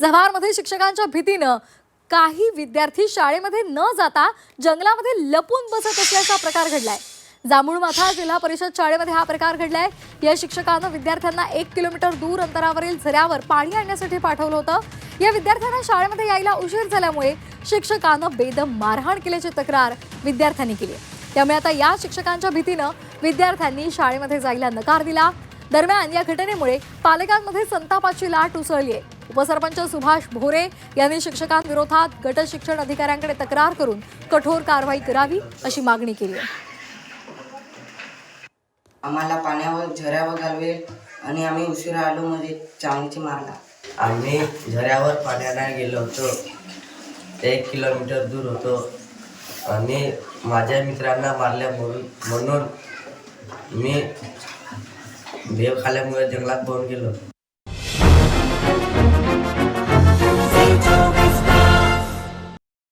जव्हारमध्ये शिक्षकांच्या भीतीनं काही विद्यार्थी शाळेमध्ये न जाता जंगलामध्ये लपून बसत असल्याचा प्रकार घडलाय. जांभूळमाथा जिल्हा परिषद शाळेमध्ये हा प्रकार घडलाय. या शिक्षकानं विद्यार्थ्यांना एक किलोमीटर दूर अंतरावरील झऱ्यावर पाणी आणण्यासाठी पाठवलं होतं. या विद्यार्थ्यांना शाळेमध्ये यायला उशीर झाल्यामुळे शिक्षकानं बेदम मारहाण केल्याची तक्रार विद्यार्थ्यांनी केली. त्यामुळे आता या शिक्षकांच्या भीतीनं विद्यार्थ्यांनी शाळेमध्ये जायला नकार दिला. दरम्यान या घटनेमुळे पालकांमध्ये संतापाची लाट उसळली आहे. उपसरपंच सुभाष भोरे यांनी शिक्षकांविरोधात गट शिक्षण अधिकाऱ्यांकडे तक्रार करून कठोर कारवाई करावी अशी मागणी केली आहे. आम्हाला पाण्यावर झऱ्यावर घालवेल आणि आम्ही उशिरा आलो मध्ये चांगची मारला आम्ही झऱ्यावर पाण्याला गेलो होतो. एक किलोमीटर दूर होतो. आणि माझ्या मित्रांना मारल्या म्हणून म्हणून मी भेव खाल्यामुळे जंगलात पळून गेलो.